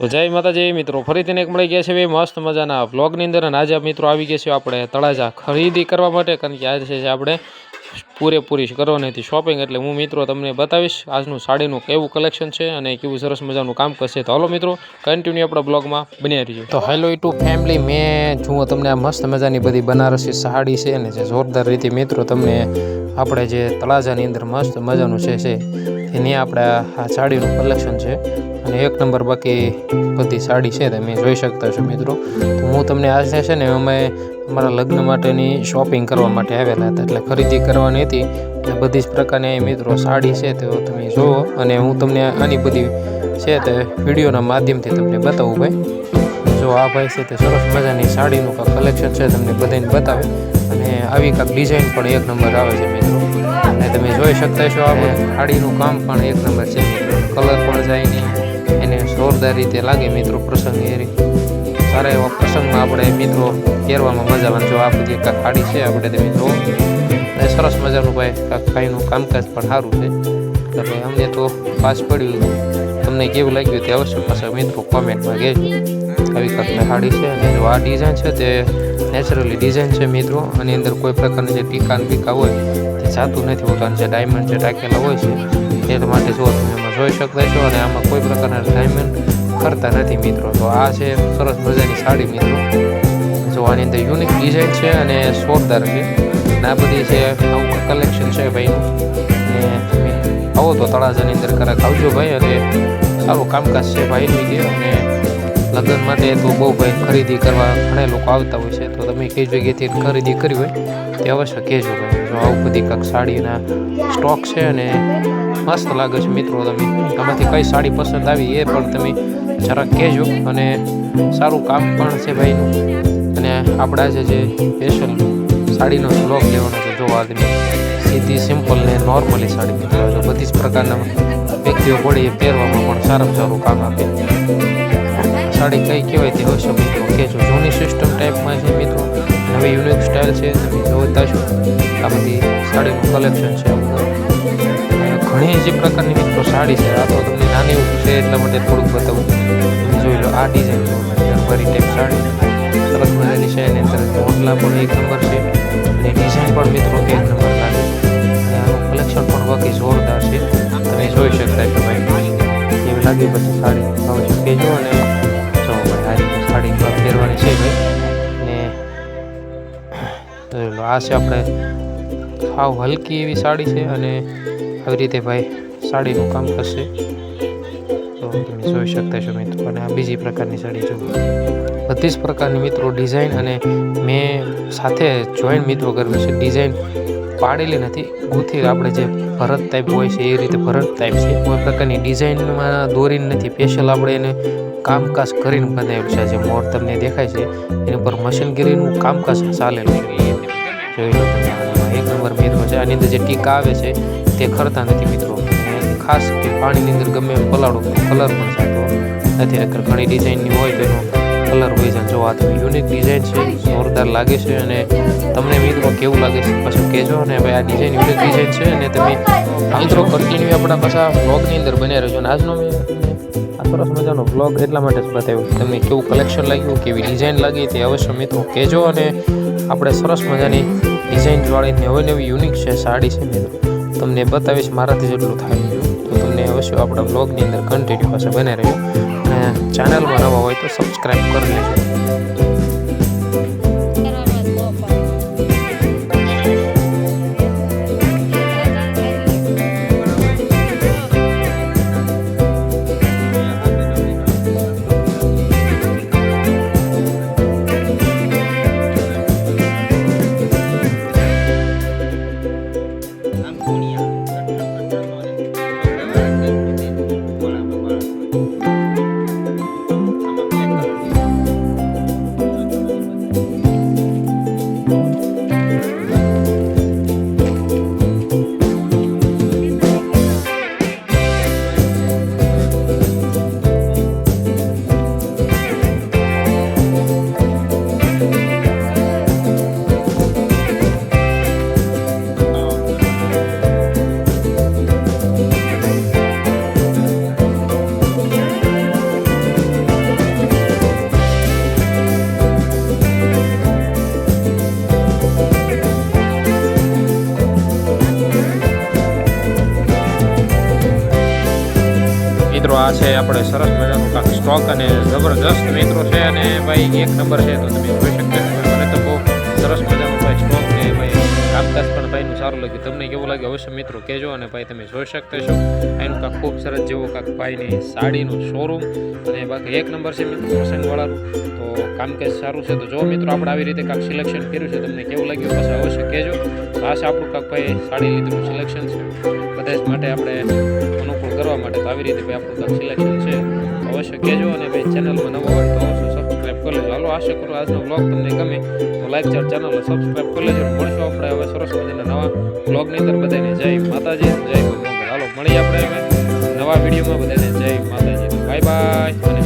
તો જય માતાજી મિત્રો, ફરીથી એક મળી ગયા છે મસ્ત મજાના બ્લોગની અંદર અને આજે મિત્રો આવી ગયા છે આપણે તળાજા ખરીદી કરવા માટે, કારણ કે આજે છે આપણે પૂરેપૂરી કરવાની હતી શોપિંગ એટલે હું મિત્રો તમને બતાવીશ આજનું સાડીનું કેવું કલેક્શન છે અને કેવું સરસ મજાનું કામ કરશે. તો હાલો મિત્રો કન્ટિન્યુ આપણા બ્લોગમાં બની રહીએ. તો હેલો ટુ ફેમિલી મેં, જુઓ તમને આ મસ્ત મજાની બધી બનારસી સાડી છે અને જે જોરદાર રીતે મિત્રો તમને આપણે જે તળાજાની અંદર મસ્ત મજાનું છે છે. એની આપણે આ સાડીનું કલેક્શન છે. અને એક નંબર બાકી બધી સાડી છે, તમે જોઈ શકતા છો મિત્રો. તો હું તમને આજે છે ને, અમે અમારા લગ્ન માટેની શોપિંગ કરવા માટે આવેલા હતા. એટલે ખરીદી કરવાની હતી. એટલે બધી જ પ્રકારની મિત્રો સાડી છે, તો તમે જુઓ. અને હું તમને આની બધી છે તે વિડીયોના માધ્યમથી તમને બતાવું ભાઈ. જો આ ભાઈ છે તે સરસ મજાની સાડીનું કલેક્શન છે, તમને બધાને બતાવે. અને આવી કાંક ડિઝાઇન પણ એક નંબર આવે છે, મિત્રો. અને તમે જોઈ શકતા છો આ બધું કામ પણ એક નંબર છે. કલર પણ જાય નહીં. એને જોરદાર રીતે લાગે મિત્રો પ્રસંગ એ સારા એવા પ્રસંગમાં આપણે મિત્રો પહેરવામાં મજા આવે જો આ બધી સાડી છે આપણે તમે જુઓ. અને સરસ મજાનું ભાઈ ભાઈનું કામકાજ પણ સારું છે. એટલે અમને તો પાસ પડ્યું તમને કેવું લાગ્યું તે અવશ્ય પાછા મિત્રો કોમેન્ટમાં કહેજો. આવી કાંઈક સાડી છે અને જો આ ડિઝાઇન છે તે નેચરલી ડિઝાઇન છે મિત્રો. આની અંદર કોઈ પ્રકારની જે ટીકા બીકા હોય તે જાતું નથી હોતું. અને જે ડાયમંડ જે ટાંકેલા હોય છે તે માટે જો તમે એમાં જોઈ શકતા છો અને આમાં કોઈ પ્રકારના ડાયમંડ કરતા નથી મિત્રો. તો આ છે સરસ મજાની સાડી મિત્રો. જો આની અંદર યુનિક ડિઝાઇન છે અને જોરદાર છે. અને આ બધી છે અને તમે આવો તો તળાજાની અંદર કરાક આવજો ભાઈ અને સારું કામકાજ છે ભાઈનું કે અને લગ્ન માટે તો બહુ ભાઈ ખરીદી કરવા ઘણા લોકો આવતા હોય છે, તો તમે કઈ જગ્યાએથી ખરીદી કરી હોય, તે અવશ્ય કહેજો ભાઈ. જો આવું બધી કાંઈક સાડીના સ્ટોક છે અને મસ્ત લાગે છે મિત્રો તમે. આમાંથી કઈ સાડી પસંદ આવી એ પણ તમે જરાક કહેજો અને સારું કામ પણ છે ભાઈનું અને આપણા જે જે સ્પેશિયલ સાડીનો બ્લોગ લેવાનો છે જોવા આદમી. સીધી સિમ્પલ ને નોર્મલી સાડી મિત્રો જો બધી જ પ્રકારના વ્યક્તિઓ પડી એ પહેરવામાં પણ સારામાં સારું કામ આપે. સાડી કઈ કહેવાય તે અવશ્ય મિત્રો જો જૂની સિસ્ટમ ટાઈપમાં છે મિત્રો. નવી યુનિક સ્ટાઇલ છે. તમે જોતા છો આ બધી સાડીનું કલેક્શન છે. ઘણી જે પ્રકારની મિત્રો સાડી છે. આ તો તમને નાની છે એટલા માટે થોડુંક બતાવું. જોઈ લો આ ડિઝાઇન જો ભરી ટાઈપ સાડી. સરસ મજાની છે એની અંદર મોટલા પણ એક નંબર છે. અને ડિઝાઇન પણ મિત્રો એક નંબર લાગે અને આનું કલેક્શન પણ બાકી જોરદાર છે. તમે જોઈ શકતા છો ભાઈ. એવી લાગે પછી સાડી? અવશ્ય કહેજો અને જો ભાઈ રીતે સાડી પહેરવાની છે ભાઈ. ને જોઈ આ છે આપણે સાવ હલકી એવી સાડી છે અને આવી રીતે ભાઈ સાડીનું કામ કરશે તો તમે જોઈ શકતા છો મિત્રો. અને આ બીજી પ્રકારની સાડી જો. જ પ્રકારની મિત્રો ડિઝાઇન અને મેં સાથે જોઈન્ટ મિત્રો કરેલું છે. ડિઝાઇન પાડેલી નથી. ગૂંથી આપણે જે ભરત ટાઈપ હોય છે, એ રીતે ભરત ટાઈપ છે. કોઈ પ્રકારની ડિઝાઇનમાં દોરીને નથી. સ્પેશિયલ આપણે એને કામકાજ કરીને બનાવેલું છે. જે મોર તમને દેખાય છે, એની ઉપર મશીનગીરીનું કામકાજ ચાલેલું છે. જોઈ લો એક નંબર મિત્રો છે. આની અંદર જે ટીકા આવે છે, તે ખરતા નથી મિત્રો. ખાસ કે પાણીની અંદર ગમે એમ પલાળો, કલર પણ થતો નથી. ઘણી ડિઝાઇનની હોય તો એનો કલર હોય છે. જો આ તમે યુનિક ડિઝાઇન છે, જોરદાર લાગે છે અને તમને મિત્રો કેવું લાગે છે? પાછું કહેજો અને ભાઈ આ ડિઝાઇન યુનિક ડિઝાઇન છે અને તમે મિત્રો કન્ટિન્યુ આપણા પાછા બ્લોગની અંદર બન્યા રહેજો. અને આજનો મેં આ સરસ મજાનો બ્લોગ એટલા માટે જ બતાવ્યું તમને કેવું કલેક્શન લાગ્યું, કેવી ડિઝાઇન લાગી તે અવશ્ય મિત્રો કહેજો અને આપણે સરસ મજાની ડિઝાઇન વાળી નવી નવી યુનિક છે સાડી છે મિત્રો. તમને બતાવીશ મારાથી જેટલું થાય તો તમને અવશ્ય આપણા બ્લોગની અંદર કન્ટિન્યુ પાસે બને અને ચેનલમાં નવા હોય તો સબસ્ક્રાઈબ કરી લેજો. આ છે આપણે સરસ મજાનું કાંક સ્ટોક અને જબરજસ્ત મિત્રો છે અને ભાઈ એક નંબર છે, તો તમે જોઈ શકતા છો. મને તો બહુ સરસ મજાનું ભાઈ સ્ટોક છે ભાઈ કામકાજ પણ ભાઈનું સારું લાગ્યું. તમને કેવું લાગ્યું? અવશ્ય મિત્રો કહેજો અને ભાઈ તમે જોઈ શકતા છો. એનું કાંક ખૂબ સરસ જેવો કાંક ભાઈની સાડીનું શોરૂમ અને બાકી એક નંબર છે મિત્રો, પ્રસંગવાળાનું. તો કામકાજ સારું છે, તો જો મિત્રો આપણે આવી રીતે કાંક સિલેક્શન કર્યું છે, તમને કેવું લાગ્યું? પછી અવશ્ય કહેજો. છે આપણું કાંક ભાઈ સાડી લીધેલું સિલેક્શન છે. બધા જ માટે આપણે અનુકૂળ કરવા માટે તો આવી રીતે ભાઈ આપણું સિલેક્શન છે. અવશ્ય કહેજો અને ભાઈ ચેનલમાં નવો હોય તો અવશ્ય સબસ્ક્રાઈબ કરી લેજો. હાલો આશા કરું આજનો બ્લોગ તમને ગમે તો લાઈક ચાર ચેનલ સબસ્ક્રાઈબ કરી લેજો. મળશું આપણે હવે સરસ મજાના નવા બ્લોગની અંદર. બધાને જય માતાજી, જય ગોમંગલ હાલો, મળીએ આપણે નવા વિડીયોમાં બધાને જય માતાજી. બાય બાય અને